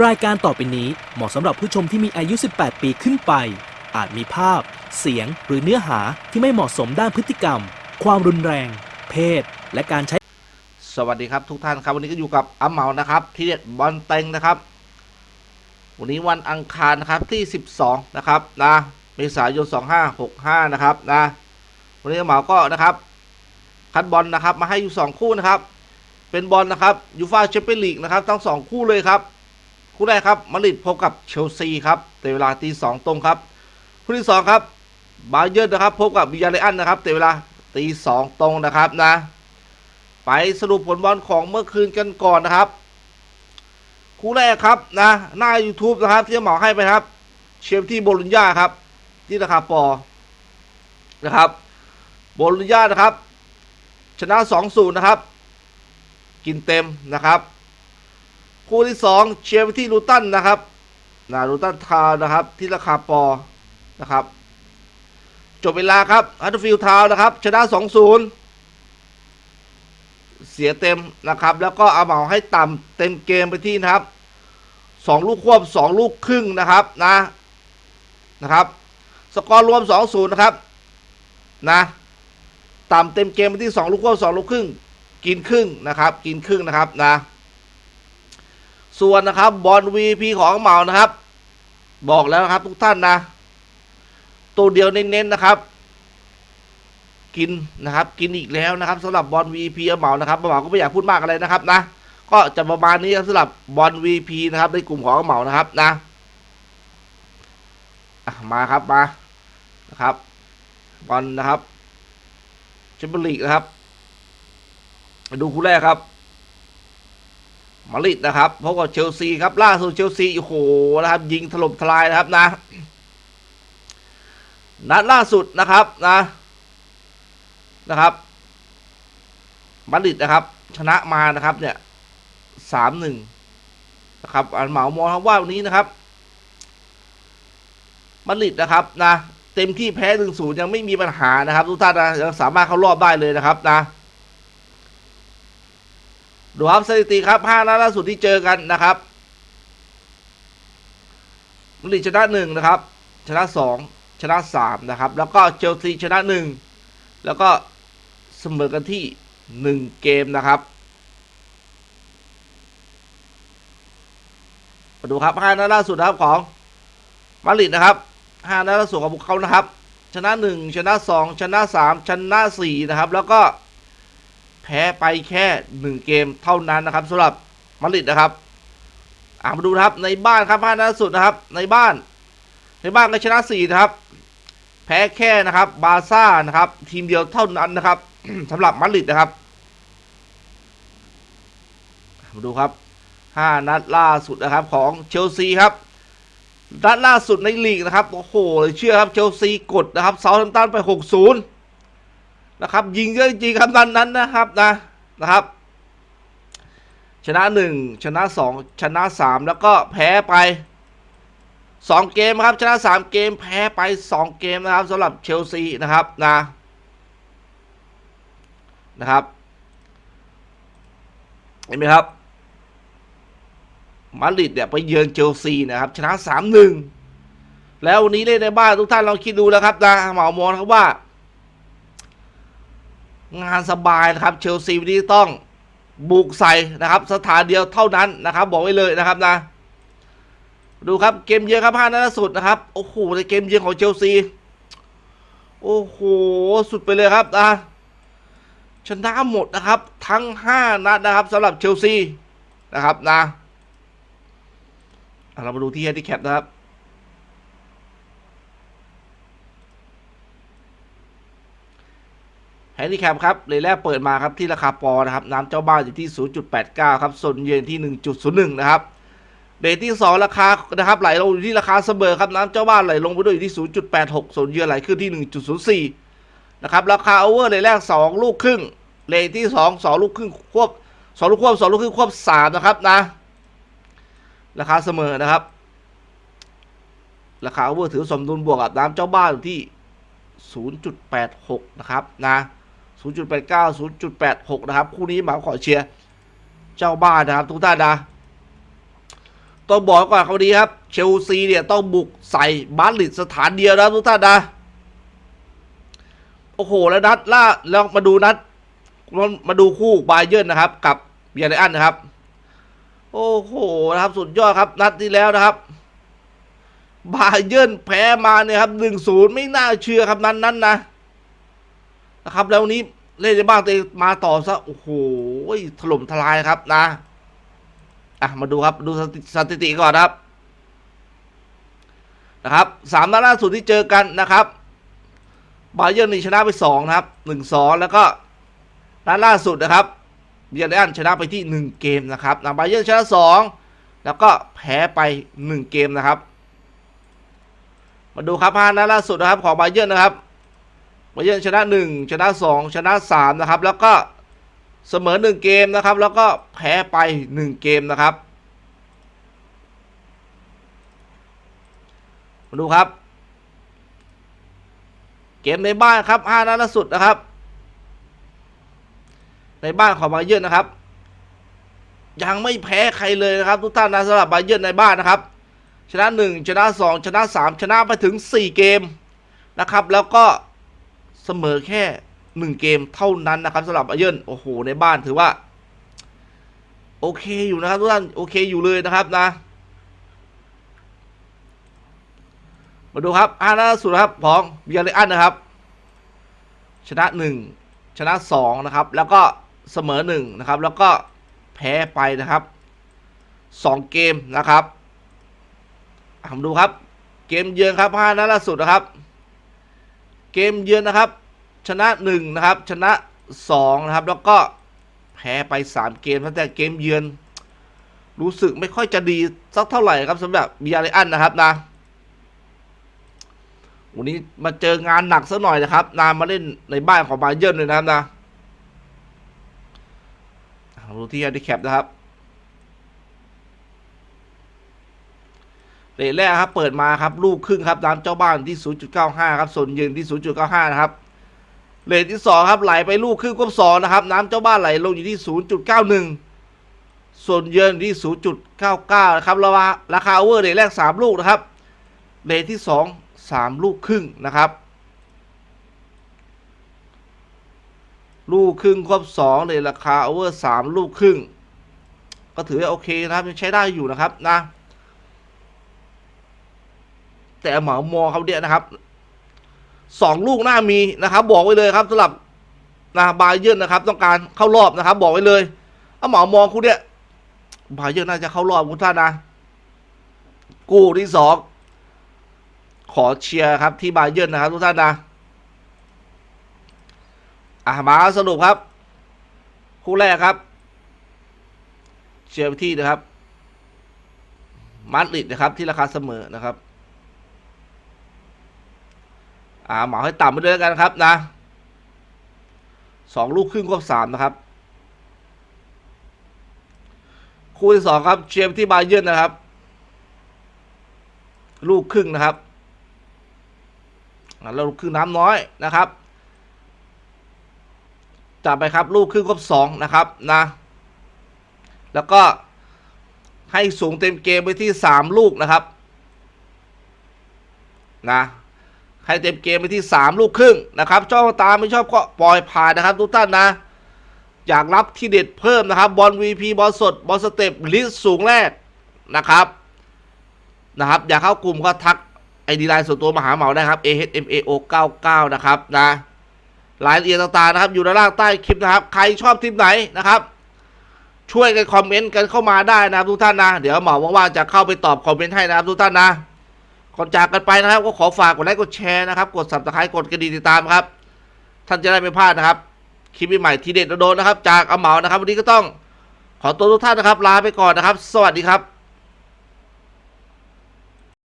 รายการต่อไปนี้เหมาะสำหรับผู้ชมที่มีอายุ 18 ปีขึ้นไป อาจมีภาพ เสียง หรือเนื้อหาที่ไม่เหมาะสมด้านพฤติกรรม ความรุนแรง เพศ และการใช้ สวัสดีครับทุกท่านครับ วันนี้ก็อยู่กับอาเหมานะครับที่เด็ดบอลเต็งนะครับ วันนี้วันอังคารนะครับที่ 12 นะครับนะเมษายน 2565 นะครับนะวันนี้อาเหมาก็นะครับคัดบอลนะครับมาให้อยู่ 2 คู่นะครับเป็นบอลนะครับยูฟาแชมเปี้ยนลีกนะครับทั้ง 2 คู่เลยครับ คู่แรกครับมาดริดพบกับเชลซีครับเตะเวลาตีสองตรงครับคู่ที่สองครับบาเยิร์นะครับพบกับบิยาเลอันนะครับเตะเวลาตีสองตรงนะครับนะ ไปสรุปผลบอลของเมื่อคืนกันก่อนนะครับ คู่แรกครับนะหน้า YouTube นะครับที่เหมาให้ไปครับ เชฟที่โบลุญญาครับ ที่ราคาปอนะครับโบลุญญานะครับ ชนะ2-0นะครับ กินเต็มนะครับ คู่ที่2เชียร์ไปที่ลูตันนะครับนะลูตันทาวนะครับ ที่ราคาปอนะครับ จบเวลาครับฮัตเตอร์ฟิลด์ทาวนะครับ ชนะ2-0เสียเต็มนะครับ แล้วก็เอาเหมาให้ต่ำเต็มเกมไปที่นะครับสองลูกควบสองลูกครึ่งนะครับนะนะครับ สกอร์รวมสองศูนย์นะครับนะต่ำเต็มเกมไปที่สองลูกควบสองลูกครึ่ง กินครึ่งนะครับ กินครึ่งนะครับนะ ส่วนนะครับบอล VP ของเหมานะครับ บอกแล้วนะครับทุกท่านนะ ตัวเดียวเน้นๆนะครับ กินนะครับ กินอีกแล้วนะครับสำหรับบอล VP เหมานะครับเหมาก็ไม่อยากพูดมากอะไรนะครับนะก็จะประมาณนี้สำหรับบอล VP นะครับ ในกลุ่มของเหมานะครับนะมาครับมานะครับบอลนะครับแชมเปี้ยนลีกนะครับ ดูคู่แรกครับ มาริดนะครับพบกับเชลซีครับล่าสุดเชลซีโอ้โหนะครับ ยิงถล่มทลายนะครับนะนัดล่าสุดนะครับนะนะครับมาริดนะครับ ชนะมานะครับ เนี่ยสามหนึ่งนะครับอันเหมามองครับว่าวันนี้นะครับมาริดนะครับนะเต็มที่แพ้หนึ่งศูนย์ยังไม่มีปัญหานะครับ ทุกท่านนะยังสามารถเข้ารอบได้เลยนะครับนะ ดูครับสถิติครับห้านัดล่าสุดที่เจอกันนะครับมาดริชนะหนึ่งนะครับ ชนะสองชนะสามนะครับ แล้วก็เชลซีชนะหนึ่งแล้วก็เสมอกันที่หนึ่งเกมนะครับมาดูครับห้านัดล่าสุดนะครับของมาดริดนะครับห้านัดล่าสุดของพวกเขานะครับ ชนะหนึ่งชนะสองชนะสามชนะสี่นะครับ แล้วก็ แพ้ไปแค่หนึ่งเกมเท่านั้นนะครับสำหรับมาดริดนะครับอ่ามาดูนะครับในบ้านครับห้าดล่าสุดนะครับ ในบ้าน ในบ้านก็ชนะสี่นะครับ แพ้แค่นะครับ บาร์ซ่านะครับ ทีมเดียวเท่านั้นนะครับสำหรับมาดริดนะครับมาดูครับห้านัดล่าสุดนะครับของเชลซีครับนัดล่าสุดในลีกนะครับโอ้โหเลยเชื่อครับเชลซีกดนะครับเซาท์แฮมตันไป 6-0 นะครับยิงเยอะจริงครับนั้นนั้นนะครับนะนะครับชนะ 1 ชนะ 2 ชนะ 3 แล้วก็แพ้ไป 2 เกมครับ ชนะ 3 เกมแพ้ไป 2 เกมนะครับสำหรับเชลซีนะครับนะนะครับเห็นไหมครับมาดริดเนี่ยไปเยือนเชลซีนะครับ ชนะสามหนึ่งแล้ววันนี้เล่นในบ้านทุกท่านลองคิดดูแล้วครับนะเหมามองครับว่า งานสบายนะครับเชลซีวันนี้ต้องบุกใส่นะครับสถานเดียวเท่านั้นนะครับ บอกไว้เลยนะครับนะ ดูครับเกมเยือนครับห้านัดล่าสุดนะครับโอ้โหในเกมเยือนของเชลซีโอ้โหสุดไปเลยครับนะชนะหมดนะครับ ทั้งห้านัดนะครับสำหรับเชลซีนะครับนะเรามาดูที่ handicap นะครับ handicap ครับเลยแรกเปิดมาครับที่ราคาปอนะครับน้ำเจ้าบ้านอยู่ที่ 0.89 ครับส่วนเยือนที่ 1.01 นะครับเดทที่2ราคานะครับไหลลงอยู่ที่ราคาเสมอครับน้ำเจ้าบ้านไหลลงไปด้วยอยู่ที่ 0.86 ส่วนเยือนไหลขึ้นที่ 1.04 นะครับราคาโอเวอร์เลยแรก 2 ลูกครึ่งเลทที่ 2 2 ลูกครึ่งควบ 2 ลูกควบ 2 ลูกครึ่งควบ 3 นะครับนะ ราคาเสมอนะครับ ราคาโอเวอร์ถือสมดุลบวกกับน้ำเจ้าบ้านอยู่ที่ 0.86 นะครับนะ 0.89 0.86 นะครับ คู่นี้หมาขอเชียร์เจ้าบ้านนะครับ ทุกท่านนะ ต้องบอกก่อนครับวันนี้ครับ เชลซีเนี่ยต้องบุกใส่บาสลิดสถานเดียวนะทุกท่านนะ โอ้โห แล้วนัดล่าแล้วมาดูนัด มาดูคู่บาเยิร์นนะครับ กับเบียร์ไลอันนะครับ โอ้โหนะครับ สุดยอดครับ นัดที่แล้วนะครับบาเยิร์นแพ้มาเนี่ยครับหนึ่งศูนย์ไม่น่าเชื่อครับนั้นนั้นนะ นะครับ แล้ววันนี้เล่นในบ้านตัวเองมาต่อซะโอ้โหถล่มทลายครับนะอะมาดูครับดูสถิติก่อนครับ นะครับสามนัดล่าสุดที่เจอกันนะครับบาเยิร์นี่ชนะไปสองนะครับหนึ่งสองแล้วก็นัดล่าสุดนะครับเบียร์ไลอันชนะไปที่หนึ่งเกมนะครับนะบาเยิร์ชนะสองแล้วก็แพ้ไปหนึ่งเกมนะครับ มาดูครับห้านัดล่าสุดนะครับของบาเยิร์นะครับ บาเยิร์นชนะหนึ่งชนะสองชนะสามนะครับ แล้วก็เสมอหนึ่งเกมนะครับ แล้วก็แพ้ไปหนึ่งเกมนะครับมาดูครับ เกมในบ้านครับห้านัดล่าสุดนะครับ ในบ้านของบาเยิร์นนะครับ ยังไม่แพ้ใครเลยนะครับ ทุกท่านนะสำหรับบาเยิร์นในบ้านนะครับ ชนะ 1 ชนะ 2 ชนะ 3 ชนะไปถึง 4 เกมนะครับ แล้วก็ เสมอแค่1เกมเท่านั้นนะครับสำหรับบาเยินโอ้โห ในบ้านถือว่า โอเคอยู่นะครับทุกท่านโอเคอยู่เลยนะครับนะ มาดูครับอาล่าสุดครับของเบียร์เลอันนะครับ ชนะ1ชนะ2นะครับ แล้วก็เสมอ1นะครับ แล้วก็แพ้ไปนะครับ2เกมนะครับอะมาดูครับ เกมเยือนครับห้านัดล่าสุดนะครับ เกมเยือนนะครับ ชนะ1นะครับชนะ2นะครับแล้วก็แพ้ไป 3 เกมตั้งแต่เกมเยือน รู้สึกไม่ค่อยจะดีสักเท่าไหร่ครับสำหรับบียร์เลอันนะครับนะวันนี้มาเจองานหนักซะหน่อยนะครับ นามาเล่นในบ้านของบาเยิร์นเลยนะครับนะดูที่แฮนดิแคปนะครับ เลทแรกครับเปิดมาครับลูกครึ่งครับน้ำเจ้าบ้านที่ 0.95 ครับส่วนยืนที่ 0.95 นะครับเลทที่ 2 ครับไหลไปลูกครึ่งควบสองนะครับน้ำเจ้าบ้านไหลลงอยู่ที่ 0.91 ส่วนเยืนที่ 0.99 นะครับราคาราคาโอเวอร์เลทแรก 3 ลูกนะครับเลทที่2สามลูกครึ่งนะครับ ลูกครึ่งครบสองในราคาโอเวอร์สามลูกครึ่ง ก็ถือว่าโอเคนะครับยังใช้ได้อยู่นะครับนะ แต่เหมามอเขาเนี่ยนะครับสองลูกหน้ามีนะครับ บอกไว้เลยครับสำหรับนะบาเยอร์นนะครับ ต้องการเข้ารอบนะครับ บอกไว้เลยเอาเหมามอคุณเนี่ยบาเยอร์นน่าจะเข้ารอบคุณท่านนะกู้ที่สองขอเชียร์ครับที่บาเยิร์นนะครับ ทุกท่านนะอะมาสรุปครับ คู่แรกครับ เชียร์ที่นะครับมาดริดนะครับที่ราคาเสมอนะครับ อ่าเหมาให้ต่ำไปด้วยแล้วกันครับนะสองลูกครึ่งควบสามนะครับ คู่ที่สองครับเชียร์ที่บาเยิร์นนะครับ ลูกครึ่งนะครับอะแล้วลูกครึ่งน้ำน้อยนะครับจับไปครับ ลูกครึ่งครบสองนะครับนะ แล้วก็ให้สูงเต็มเกมไปที่สามลูกนะครับ นะ ให้เต็มเกมไปที่สามลูกครึ่งนะครับชอบตามไม่ชอบก็ปล่อยผ่านนะครับ ทุกท่านนะ อยากรับที่เด็ดเพิ่มนะครับบอล VP บอลสดบอลสเต็ปลิสสูงแรกนะครับนะครับ อยากเข้ากลุ่มก็ทักไอดีไลน์ส่วนตัวมาหาเหมาได้ครับ ahmao 99 นะครับนะรายละเอียดต่างๆนะครับ อยู่ด้านล่างใต้คลิปนะครับ ใครชอบทีมไหนนะครับ ช่วยกันคอมเมนต์กันเข้ามาได้นะครับทุกท่านนะ เดี๋ยวเหมาว่างๆจะเข้าไปตอบคอมเมนต์ให้นะครับทุกท่านนะ ก่อนจากกันไปนะครับ ก็ขอฝากกดไลค์กดแชร์นะครับ กดสับสไครต์กดกระดิ่งติดตามครับ ท่านจะได้ไม่พลาดนะครับ คลิปใหม่ทีเด็ดโดนนะครับ จากอาเหมานะครับ วันนี้ก็ต้องขอตัวทุกท่านนะครับ ลาไปก่อนนะครับ สวัสดีครับ